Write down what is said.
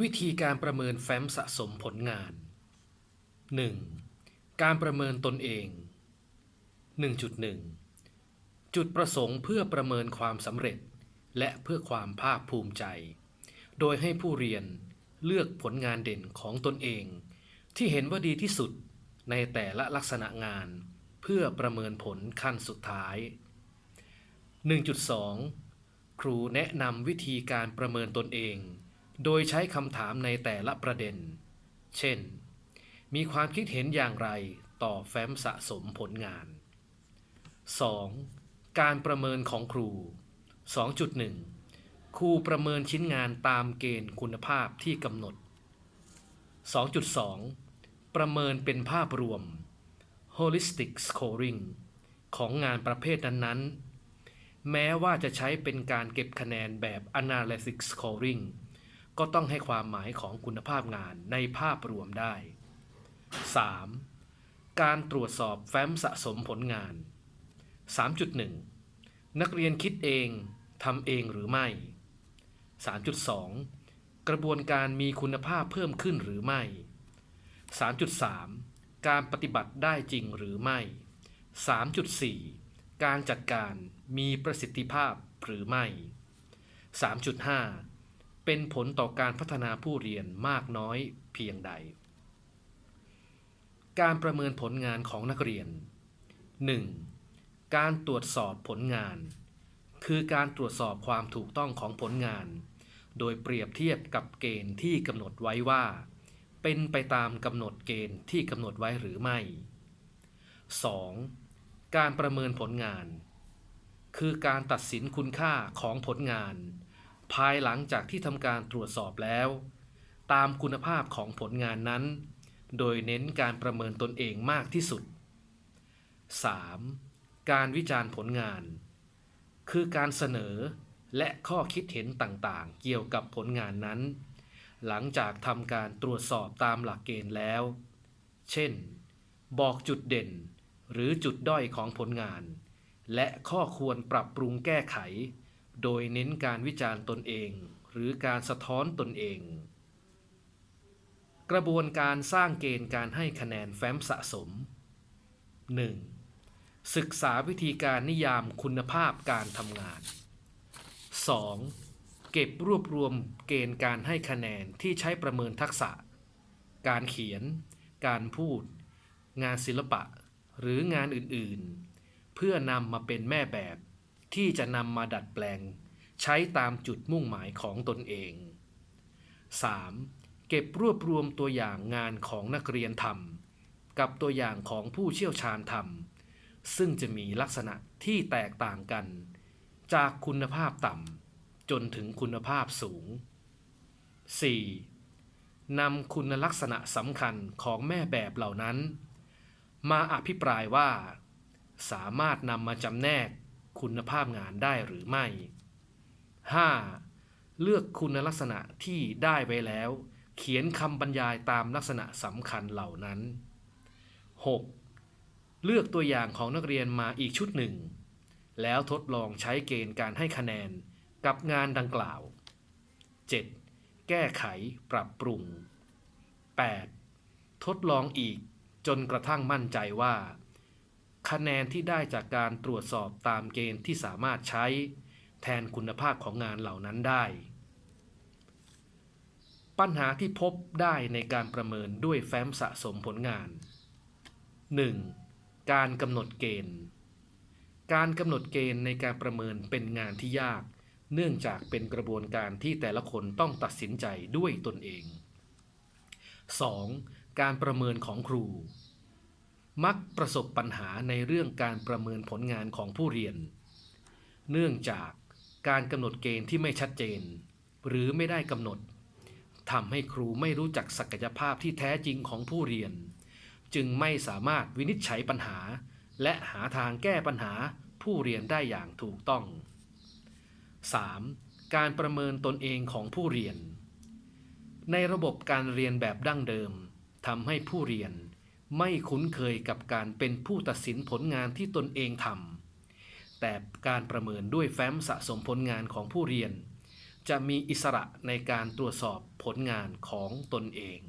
วิธีการประเมินแฟ้มสะสมผลงาน 1. การประเมินตนเอง 1.1 จุดประสงค์เพื่อประเมินความสำเร็จ และเพื่อความภาคภูมิใจ โดยให้ผู้เรียนเลือกผลงานเด่นของตนเอง ที่เห็นว่าดีที่สุดในแต่ละลักษณะงาน เพื่อประเมินผลขั้นสุดท้าย 1.2 ครูแนะนำวิธีการประเมินตนเอง โดยใช้คำถามในแต่ละประเด็น เช่น มีความคิดเห็นอย่างไรต่อแฟ้มสะสมผลงาน 2. การประเมินของครู 2.1 ครูประเมินชิ้นงานตามเกณฑ์คุณภาพที่กำหนด 2.2 ประเมินเป็นภาพรวม holistic scoring ของงานประเภทนั้นๆ แม้ว่าจะใช้เป็นการเก็บคะแนนแบบ analytic scoring ก็ต้องให้ความหมายของคุณภาพงานในภาพรวมได้ 3. การตรวจสอบแฟ้มสะสมผลงาน 3.1 นักเรียนคิดเองทำเองหรือไม่ 3.2 กระบวนการมีคุณภาพเพิ่มขึ้นหรือไม่ 3.3 การปฏิบัติได้จริงหรือไม่ 3.4 การจัดการมีประสิทธิภาพหรือไม่ 3.5 เป็นผลต่อการพัฒนาผู้เรียนมากน้อยเพียงใด การประเมินผลงานของนักเรียน 1. การตรวจสอบผลงาน คือการตรวจสอบความถูกต้องของผลงาน โดยเปรียบเทียบกับเกณฑ์ที่กำหนดไว้ว่า เป็นไปตามกำหนดเกณฑ์ที่กำหนดไว้หรือไม่ 2. การประเมินผลงาน คือการตัดสินคุณค่าของผลงาน ภายหลังจากที่ทำการตรวจสอบแล้ว ตามคุณภาพของผลงานนั้น โดยเน้นการประเมินตนเองมากที่สุด 3. การวิจารณ์ผลงาน คือการเสนอและข้อคิดเห็นต่างๆ เกี่ยวกับผลงานนั้น หลังจากทำการตรวจสอบตามหลักเกณฑ์แล้ว เช่น บอกจุดเด่น หรือจุดด้อยของผลงาน และข้อควรปรับปรุงแก้ไข โดยเน้นการวิจารณ์ตนเอง หรือการสะท้อนตนเอง กระบวนการสร้างเกณฑ์การให้คะแนนแฟ้มสะสม 1. ศึกษาวิธีการนิยามคุณภาพการทำงาน 2. เก็บรวบรวมเกณฑ์การให้คะแนนที่ใช้ประเมินทักษะ การเขียน การพูด งานศิลปะ หรืองานอื่นๆ เพื่อนำมาเป็นแม่แบบ ที่จะนำมาดัดแปลง ใช้ตามจุดมุ่งหมายของตนเอง 3. เก็บรวบรวมตัวอย่างงานของนักเรียนทำกับตัวอย่างของผู้เชี่ยวชาญทำซึ่งจะมีลักษณะที่แตกต่างกัน จากคุณภาพต่ำจนถึงคุณภาพสูง 4. นำคุณลักษณะสำคัญของแม่แบบเหล่านั้น มาอภิปรายว่า สามารถนำมาจำแนก คุณภาพงานได้หรือไม่ 5. เลือกคุณลักษณะที่ได้ไว้แล้ว เขียนคำบรรยายตามลักษณะสำคัญเหล่านั้น 6. เลือกตัวอย่างของนักเรียนมาอีกชุดหนึ่ง แล้วทดลองใช้เกณฑ์การให้คะแนนกับงานดังกล่าว 7. แก้ไขปรับปรุง 8. ทดลองอีกจนกระทั่งมั่นใจว่า คะแนนที่ได้จากการตรวจสอบตามเกณฑ์ที่สามารถใช้ แทนคุณภาพของงานเหล่านั้นได้ ปัญหาที่พบได้ในการประเมินด้วยแฟ้มสะสมผลงาน 1. การกำหนดเกณฑ์ การกำหนดเกณฑ์ในการประเมินเป็นงานที่ยาก เนื่องจากเป็นกระบวนการที่แต่ละคนต้องตัดสินใจด้วยตนเอง 2. การประเมินของครู มักประสบปัญหาในเรื่องการประเมินผลงานของผู้เรียน เนื่องจากการกำหนดเกณฑ์ที่ไม่ชัดเจน หรือไม่ได้กำหนดทำให้ครูไม่รู้จักศักยภาพที่แท้จริงของผู้เรียน จึงไม่สามารถวินิจฉัยปัญหา และหาทางแก้ปัญหาผู้เรียนได้อย่างถูกต้อง 3. การประเมินตนเองของผู้เรียน ในระบบการเรียนแบบดั้งเดิมทำให้ผู้เรียน ไม่คุ้นเคยกับการเป็นผู้ตัดสินผลงานที่ตนเองทำแต่การประเมินด้วยแฟ้มสะสมผลงานของผู้เรียน จะมีอิสระในการตรวจสอบผลงานของตนเอง